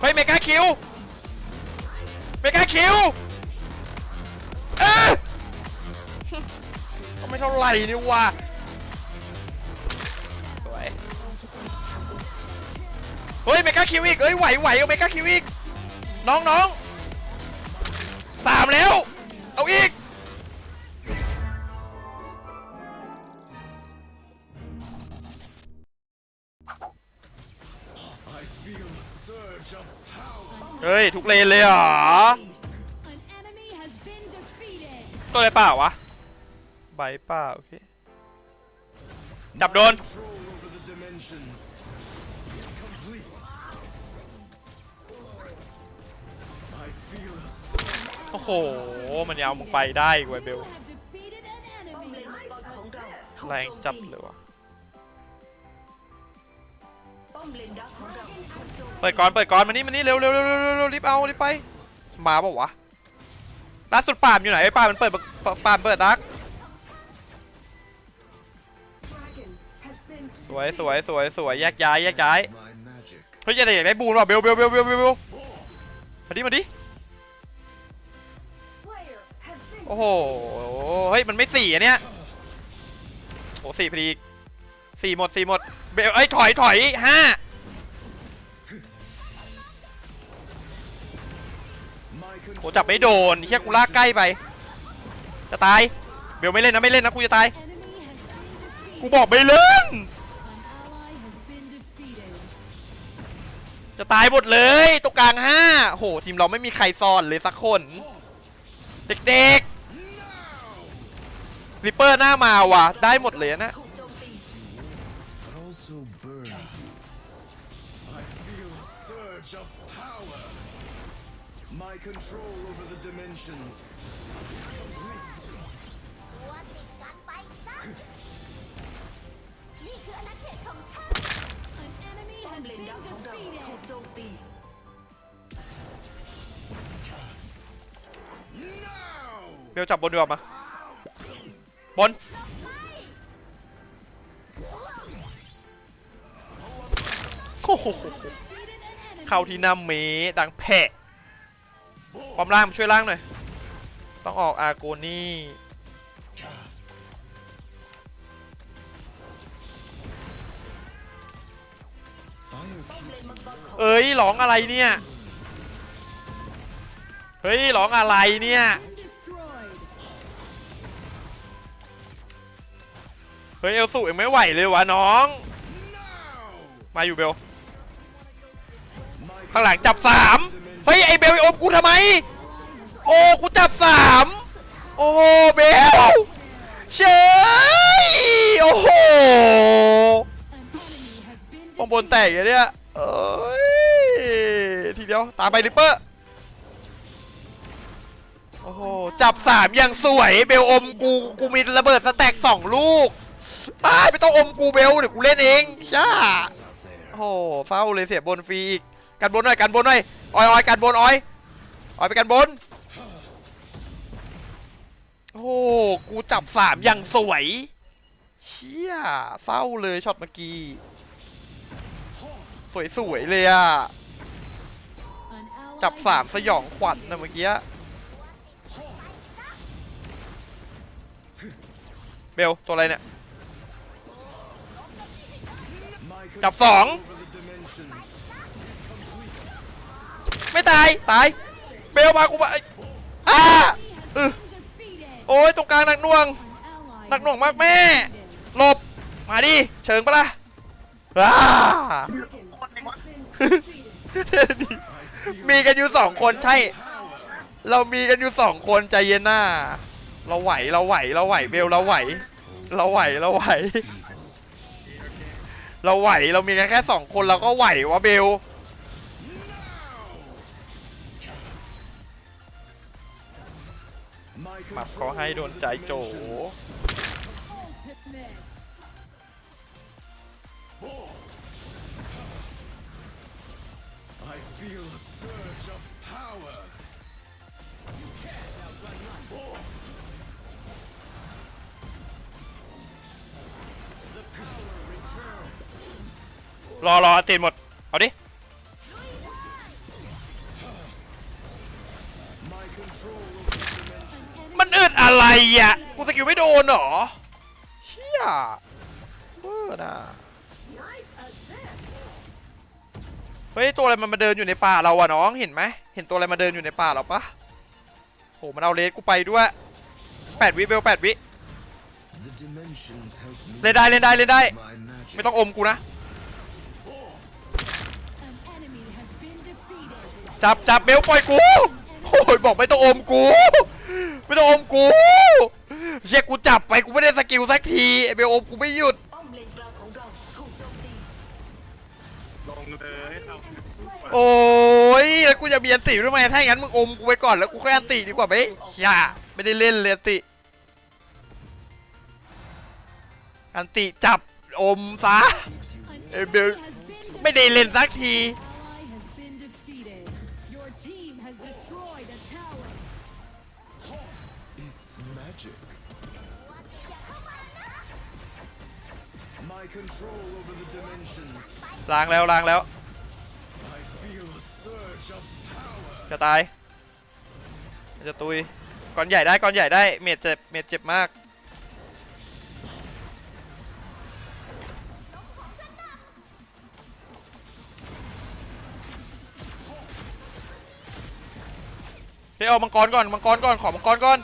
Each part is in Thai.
เฮ้ยเมกาคิวเมกาคิวเอ้ยก็ไม่เท่าไหร่นี่ว่าสวยเฮ้ยเมกาคิวอีกเอ้ยไหวไหวเอาเมกาคิวอีกน้องน้องสามแล้ว เอาอีก เฮ้ย ทุกเลนเลยเหรอตัวอะไรเปล่าวะ ใบเปล่าโอเค ดับโดน โอ้โห มันยาวมึงไปได้เว้ยเบล แรงจับเลยวะ เปิดก่อนเปิดก่อนมานี่มานี่เร็วเร็วเร็วเร็วเร็วรีบเอารีบไป มาปล่าวะล่าสุดป่ามอยู่ไหนไอ้ป่ามมันเปิดปาปามเปิดดักสวยสวยสวยสวยแยกย้ายแยกย้ายเฮ้ยอยาได้อยากได้บูนว่ะเบลเบลเบลเบลเบลเบลมาดิมาดิโอ้โหเฮ้ยมันไม่สี่อันเนี้ยโอ้สี่พอดีสี่หมดสี่หมดเบลเอ้ยถอยถอยห้า โอ้จับไม่โดนเฮียกูลากใกล้ไป จะตาย เบลไม่เล่นนะไม่เล่นนะกูจะตาย กูบอกไม่เล่น จะตายหมดเลยตรงกลางห้าโหทีมเราไม่มีใครซ่อนเลยสักคน เด็กๆริปเปอร์หน้ามาว่ะ ได้หมดเลยนะ My control over the dimensions is complete. ตัวติดกันไปซะนี่คืออาณาเขตของฉัน An enemy ป้อม has เลน been ดักของเราถูก defeated. โจมตีเบลจับบนดีกว่ามาบน โอ้โห Defeated an enemy. เข้าที่หน้าเมดังแผะ ความล่างมาช่วยล่างหน่อย ต้องออกอาโกนี่เอ้ยร้องอะไรเนี่ย เฮ้ยร้องอะไรเนี่ย เฮ้ยเอลสุยังไม่ไหวเลยวะน้อง มาอยู่เบล ข้างหลังจับสาม ฮ้ยไอเบลไอโอมกูทำไม โอ้กูจับสามโอ้เบลเชยโอ้โหข้างบนแตกอย่างเนี้ยเอ้ยทีเดียวตามไปริปเปอร์โอ้โหจับสามอย่างสวยเบลอมกูกูมีระเบิดสแต็กสองลูกอ้ายไม่ต้องอมกูเบลเดี๋ยวกูเล่นเองช่าโอ้โหเศร้าเลยเสียบนฟรีอีกกันบนหน่อยกันบนหน่อย ออยออยกันบนออยออยไปกันบน โอ้โหกูจับสามอย่างสวยเชี่ยเศร้าเลยช็อตเมื่อกี้ สวยๆเลยอะจับสามสยองขวัญนะเมื่อกี้เบลตัวอะไรเนี่ยจับสอง ไม่ตาย ตาย เบลมากูมาอ้าเออ been defeated. โอ้ยตรงกลางหนักหน่วง An ally หนักหน่วง has มาก been แม่ defeated. หลบ มาดิ เชิงปะล่ะอ้ามีกันอยู่สองคนใช่ เรามีกันอยู่สองคนใจเย็นหน้า เราไหว เราไหว เราไหว เบล เราไหว เราไหว เราไหว เราไหว เรามีกันแค่สองคนเราก็ไหววะเบล หมับ control เขาให้โดน over ใจ the โจ dimensions Ultimate. I feel a surge of power. รอรอตีนหมด เอาดิ มันอึดอะไรอะ กูสกิลไม่โดนเหรอ เชี่ยเวอร์นะเฮ้ยตัวอะไรมันมาเดินอยู่ในป่าเราอะน้องเห็นไหมเห็นตัวอะไรมาเดินอยู่ในป่าเราปะโหมันเอาเลสกูไปด้วยแปดวิเบลแปดวิเล่นได้เล่นได้เล่นได้ ไม่ต้องอมกูนะ จับจับเบลปล่อยกูโอ้ยบอกไม่ต้องอมกู ไม่ต้องอมกูเชี่ยกูจับไปกูไม่ได้สกิลสักทีไอ้เบลอมกูไม่หยุดลงเราถูกโจมตีลงเลยทำโอ้ยแล้วกูจะมีอันติทำไมถ้าอย่างนั้นมึงอมกูไปก่อนแล้วกูค่อยอันติดีกว่าไหมอย่าไม่ได้เล่นเลยอันติ อันติจับอมซะ An Hey, enemy Bill. has been ไม่ได้เล่นสักที magic. My control over the dimensions. ล้างแล้วล้างแล้ว I feel a surge of power. จะตาย จะตุยก่อนใหญ่ได้ก่อนใหญ่ได้ เมดเจ็บเมดเจ็บมาก เฮ้ยเอามังกรก่อนมังกรก่อนขอมังกรก่อน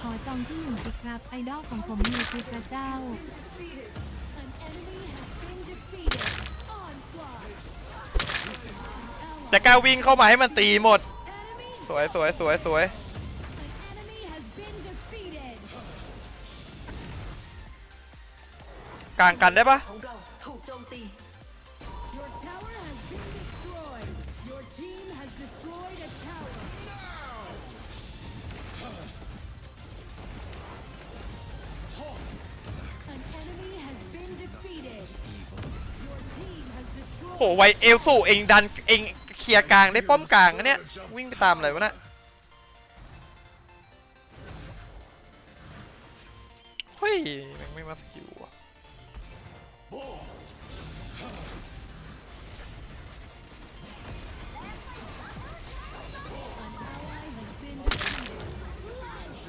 ขอจองที่หนึ่งสิ ครับ ไอดอลของผมมีคือพระเจ้า An enemy has been defeated. Onslaught. จะกล้าวิ่งเข้ามาให้มันตีหมด Enemy. สวยสวยสวยสวย An enemy has been defeated. กลางกันได้ปะของเราถูกโจมตี ไวเอลสู่เองดันเองเคลียร์กลางได้ป้อมกลางนะเนี่ยวิ่งไปตามอะไรวะน่ะเฮ้ยแม่งไม่มาสกิลว่ะ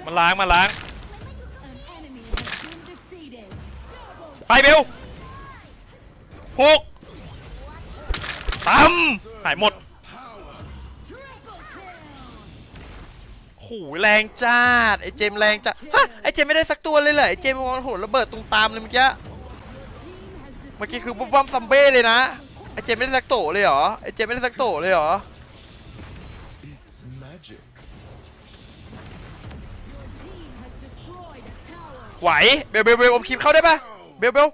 มันล้างมันล้าง An enemy has been defeated. Double ไปเบลพุก ตั้มหายหมด triple kill. โหแรงจ้าดไอเจมส์แรงจ้าฮะไอเจมส์ไม่ได้สักตัวเลยเหรอไอเจมส์โอ้โหระเบิดตรงตามเลยเมื่อกี้ Team has เมื่อกี้ destroyed คือบุ๊บบัมซัมเบ้เลยนะไอเจมส์ไม่ได้สักโตเลยเหรอไอเจมส์ไม่ได้สักโตเลยเหรอ It's magic. Your team has destroyed a tower. ไหวเบลเบลเบลอมคลิปเข้าได้ปะเบลเบล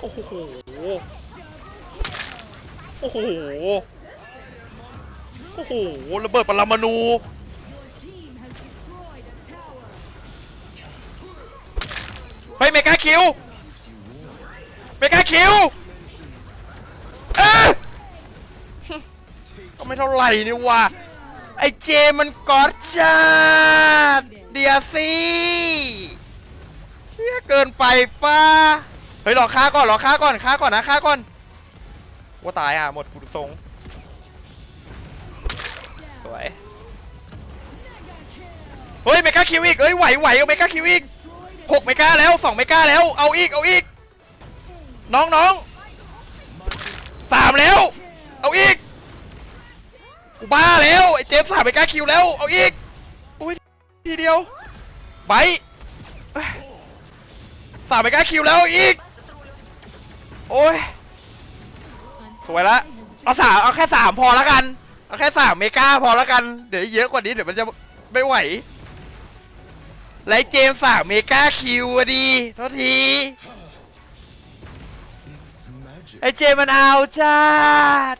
โอ้โห โอ้โห โอ้โห ระเบิดปรมาณู Your team has destroyed a tower. เฮ้ยเมกาคิว เมกาคิวเอ้ยก็ไม่เท่าไหร่นี่ว่ะไอเจมันกอดจัดเดียซี่เชี่ยเกินไปป้า เฮ้ยรอค้าก่อนรอค้าก่อนค้าก่อนนะค้าก่อนว่าตายอะหมดกูทรงสวยเฮ้ยเมกาคิวอีกเอ้ยไหวไหวเอาเมกาคิวอีกหกเมกาแล้วสองเมกาแล้วเอาอีกเอาอีก น้องน้องสามแล้ว เอาอีกกูบ้าแล้วไอ้เจมส์สามเมกาคิวแล้วเอาอีกอุ้ยทีเดียวไปสามเมกาคิวแล้วอีก โอ้ย สวยละ เอาสามเอาแค่สามพอแล้วกัน เอาแค่สามเมกาพอแล้วกัน เดี๋ยวเยอะกว่านี้เดี๋ยวมันจะไม่ไหวไลเจมสามเมกาคิวอะดีโทษทีไอเจมมันเอาจัด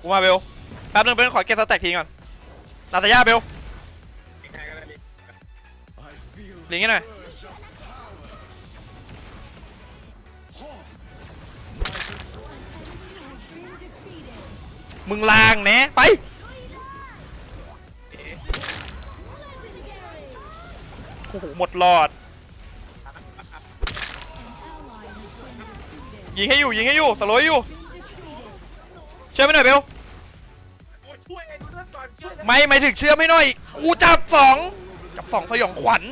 กูมาเบลแป๊บนึงเบลขอเก็บสแต็กทีก่อนนาตาย่าเบลใครก็ได้ดิลิงก์ให้หน่อยมึงลางแนะ ไปโอ้โหหมดหลอด ยิงให้อยู่ ยิงให้อยู่ สโลว์อยู่ ช่วยไปหน่อยเบลโอ้ยช่วยไอ้เรื่องก่อนช่วยไม่ไม่ถึงเชื่อมให้หน่อย กูจับสองจับสองสยองขวัญ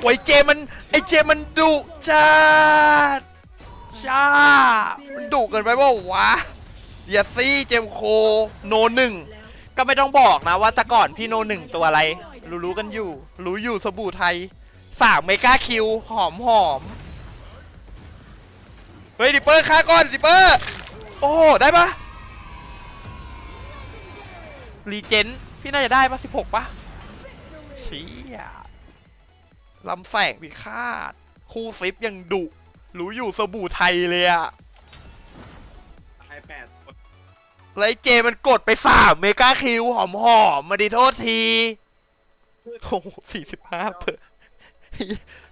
โอ้ยเจมันไอเจมันดุจัดจ้ามันดุเกินไปเปล่าวะเดียซี่เจมโคโนหนึ่งก็ไม่ต้องบอกนะว่าแต่ก่อนพี่โนหนึ่งตัวอะไร รู้รู้ๆกันอยู่ รู้อยู่สบู่ไทยสามเมกาคิวหอมหอมเฮ้ยดิปเปอร์ฆ่าก่อนดิปเปอร์ โอ้ได้ปะรีเจนพี่น่าจะได้ปะสิบหกปะเชี่ยลำแสงพิฆาตคู่ซิปยังดุรู้อยู่สบู่ไทยเลยอะตายแปดคนแล้วไอ้เจมันกดไปสามเมกาคิวหอมหอมๆมาดิโทษทีโอ้สี่สิบห้าเปอร์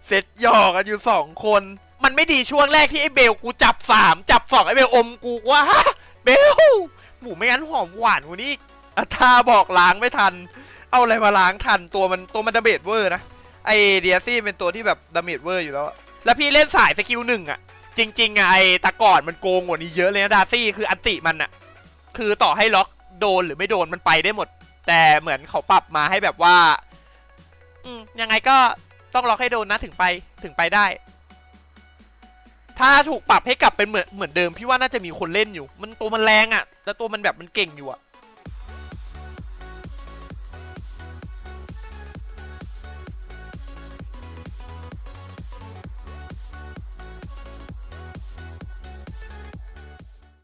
เซตหยอกกันอยู่สองคน มันไม่ดีช่วงแรกที่ไอ้เบลกูจับสามจับสองไอ้เบลอมกูว่าเบลหมูไม่งั้นหอมหวานกว่านี้อาทาบอกล้างไม่ทัน เอาอะไรมาล้างทันตัวมันตัวมันดาเมจเวอร์นะไอเดียซี่เป็นตัวที่แบบดาเมจเวอร์อยู่แล้ว แล้วพี่เล่นสายสกิลหนึ่งอะจริงๆอะไอตะก่อนมันโกงกว่านี้เยอะเลยนะดาซี่คืออันติมันอะคือต่อให้ล็อกโดนหรือไม่โดนมันไปได้หมด แต่เหมือนเขาปรับมาให้แบบว่า อืมยังไงก็ต้องล็อกให้โดนนะถึงไปถึงไปได้ ถ้าถูกปรับให้กลับเป็นเหมือนเหมือนเดิมพี่ว่าน่าจะมีคนเล่นอยู่ มันตัวมันแรงอะ่ะแล้วตัวมันแบบมันเก่งอยู่อะ่ะ